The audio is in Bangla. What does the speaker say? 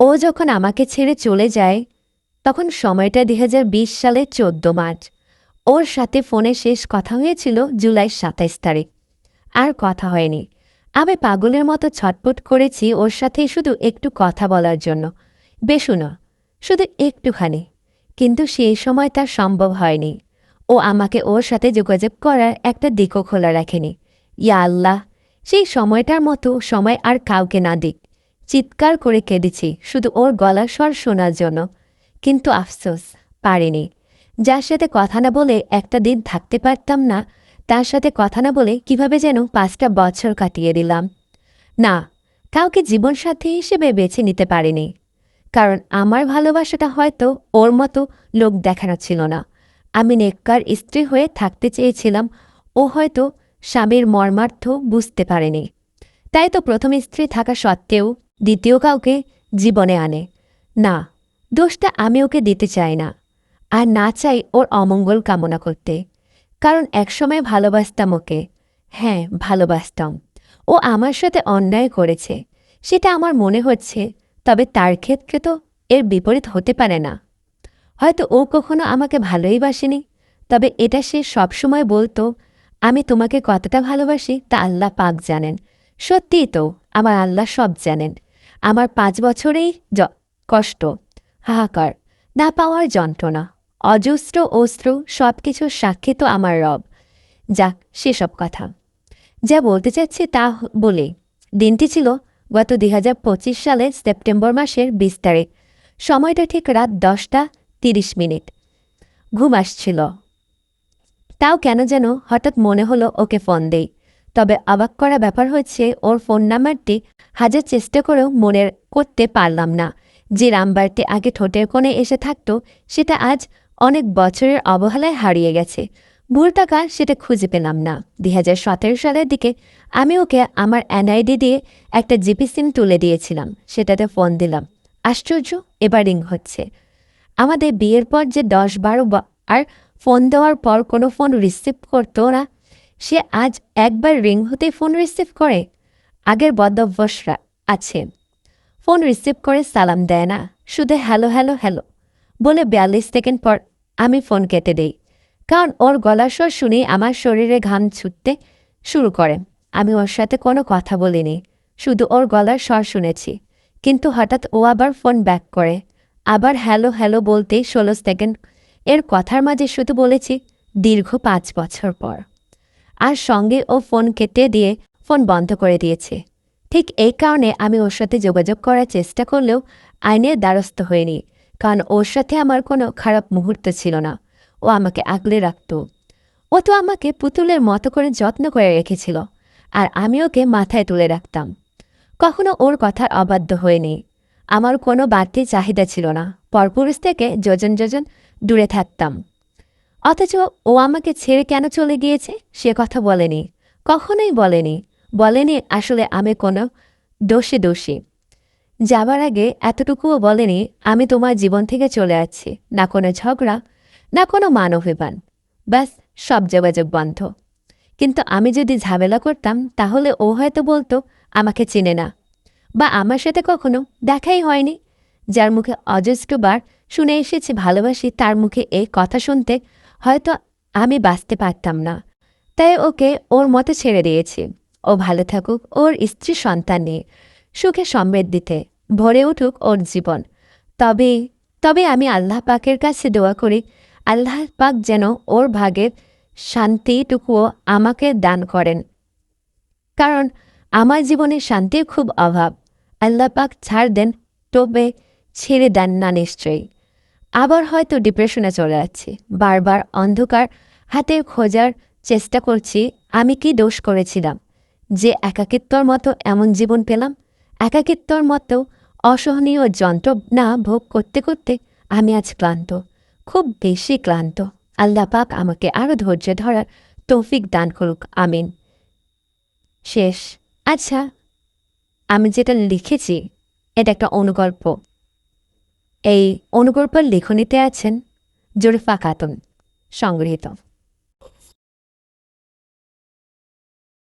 ও যখন আমাকে ছেড়ে চলে যায়, তখন সময়টা দু হাজার বিশ সালের চোদ্দ মার্চ। ওর সাথে ফোনে শেষ কথা হয়েছিল জুলাই সাতাইশ তারিখ। আর কথা হয়নি। আমি পাগলের মতো ছটপট করেছি ওর সাথে শুধু একটু কথা বলার জন্য। বেশু না শুধু একটুখানি। কিন্তু সেই সময় তার সম্ভব হয়নি। ও আমাকে ওর সাথে যোগাযোগ করার একটা দিকও খোলা রাখেনি। ইয়া আল্লাহ, সেই সময়টার মতো সময় আর কাউকে না দিক। চিৎকার করে কেঁদেছি, শুধু ওর গলার স্বর শোনার জন্য। কিন্তু আফসোস, পারিনি। যার সাথে কথা না বলে একটা দিন থাকতে পারতাম না, তার সাথে কথা না বলে কীভাবে যেন পাঁচটা বছর কাটিয়ে দিলাম। না, কাউকে জীবনসাথী হিসেবে বেছে নিতে পারিনি। কারণ আমার ভালোবাসাটা হয়তো ওর মতো লোক দেখানো ছিল না। আমি নেককার স্ত্রী হয়ে থাকতে চেয়েছিলাম, ও হয়তো স্বামীর মর্মার্থ বুঝতে পারেনি। তাই তো প্রথম স্ত্রী থাকা সত্ত্বেও দ্বিতীয় কাউকে জীবনে আনে। না, দোষটা আমি ওকে দিতে চাই না, আর না চাই ওর অমঙ্গল কামনা করতে। কারণ একসময় ভালোবাসতাম ওকে। হ্যাঁ ভালোবাসতাম। ও আমার সাথে অন্যায় করেছে। সেটা আমার মনে হচ্ছে, তবে তার ক্ষেত্রে তো এর বিপরীত হতে পারে না। হয়তো ও কখনো আমাকে ভালোই বাসেনি, তবে এটা সে সবসময় বলতো, আমি তোমাকে কতটা ভালোবাসি তা আল্লাহ পাক জানেন। সত্যিই তো আমার আল্লাহ সব জানেন। আমার পাঁচ বছরেই জ, কষ্ট। হাহাকার। না পাওয়ার যন্ত্রণা। অজস্র অস্ত্র সব কিছুর সাক্ষী তো আমার রব। যাক, সেসব কথা। যা বলতে চাচ্ছি তা বলে। দিনটি ছিল গত দুই সালের সেপ্টেম্বর মাসের বিশ তারিখ। সময়টা ঠিক রাত দশটা তিরিশ মিনিট। ঘুম আসছিল। তাও কেন যেন হঠাৎ মনে হলো ওকে ফোন দেই। তবে অবাক করা ব্যাপার হচ্ছে ওর ফোন নাম্বারটি হাজার চেষ্টা করেও মনে করতে পারলাম না। যে নাম্বারটি আগে ঠোঁটের কোণে এসে থাকত, সেটা আজ অনেক বছরের অবহেলায় হারিয়ে গেছে। ভুল টাকা সেটা খুঁজে পেলাম না। দুই হাজার সতেরো সালের দিকে আমি ওকে আমার এনআইডি দিয়ে একটা জিপি সিম তুলে দিয়েছিলাম। সেটাতে ফোন দিলাম। আশ্চর্য, এবার রিং হচ্ছে। আমাদের বিয়ের পর যে দশ বারো আর ফোন দেওয়ার পর কোনো ফোন রিসিভ করতো না সে আজ একবার রিং হতে ফোন রিসিভ করে। আগের বদভ্যসরা আছে। ফোন রিসিভ করে সালাম দেয় না। শুধু হ্যালো হ্যালো হ্যালো। বলে বিয়াল্লিশ সেকেন্ড পর আমি ফোন কেটে দেই। কারণ ওর গলার স্বর শুনেই আমার শরীরে ঘাম ছুটতে শুরু করে। আমি ওর সাথে কোনো কথা বলিনি। শুধু ওর গলার স্বর শুনেছি। কিন্তু হঠাৎ ও আবার ফোন ব্যাক করে। আবার হ্যালো হ্যালো বলতেই ষোলো সেকেন্ড এর কথার মাঝে শুধু বলেছি, দীর্ঘ পাঁচ বছর পর। আর সঙ্গে ও ফোন কেটে দিয়ে ফোন বন্ধ করে দিয়েছে। ঠিক এই কারণে আমি ওর সাথে যোগাযোগ করার চেষ্টা করলেও আইনের দ্বারস্থ হয়নি, কারণ ওর সাথে আমার কোনো খারাপ মুহূর্ত ছিল না। ও আমাকে আগলে রাখত। ও তো আমাকে পুতুলের মতো করে যত্ন করে রেখেছিল, আর আমি ওকে মাথায় তুলে রাখতাম। কখনো ওর কথার অবাধ্য হয়নি। আমার কোনো বাড়তি চাহিদা ছিল না। পরপুরুষ থেকে যোজন যোজন দূরে থাকতাম। অথচ ও আমাকে ছেড়ে কেন চলে গিয়েছে? সে কথা বলেনি। কখনোই বলেনি। বলেনি আসলে আমি কোনো দোষে দোষী। যাবার আগে এতটুকুও বলেনি, আমি তোমার জীবন থেকে চলে যাচ্ছি না কোনো ঝগড়া, না কোনো মানবিবান ব্যাস, সব যোগাযোগ বন্ধ। কিন্তু আমি যদি ঝামেলা করতাম, তাহলে ও হয়তো বলতো, আমাকে চেনে না। বা আমার সাথে কখনো দেখাই হয়নি। যার মুখে অজস্রবার শুনে এসেছে ভালোবাসি, তার মুখে এই কথা শুনতে হয়তো আমি বাঁচতে পারতাম না। তাই ওকে ওর মতো ছেড়ে দিয়েছি। ও ভালো থাকুক, ওর স্ত্রী সন্তান নিয়ে সুখে সমৃদ্ধিতে ভরে উঠুক ওর জীবন। তবে তবে আমি আল্লাহ পাকের কাছে দোয়া করি, আল্লাহ পাক যেন ওর ভাগের শান্তিটুকুও আমাকে দান করেন। কারণ আমার জীবনে শান্তির খুব অভাব। আল্লাহ পাক ছাড় দেন, তবে ছেড়ে দেন না নিশ্চয়ই। আবার হয়তো ডিপ্রেশনে চলে যাচ্ছি। বারবার অন্ধকার, হাতে খোঁজার চেষ্টা করছি, আমি কি দোষ করেছিলাম? যে একাকিত্বর মতো এমন জীবন পেলাম, একাকিত্বর মতো অসহনীয় যন্ত্রণা ভোগ করতে করতে আমি আজ ক্লান্ত, খুব বেশি ক্লান্ত। আল্লাহ পাক আমাকে আরও ধৈর্য ধরার তৌফিক দান করুক, আমিন। শেষ। আচ্ছা আমি যেটা লিখেছি, এটা একটা অনুগল্প। এই অনুগল্পের লেখনীতে আছেন জোরফা খাতুন সংগৃহীত।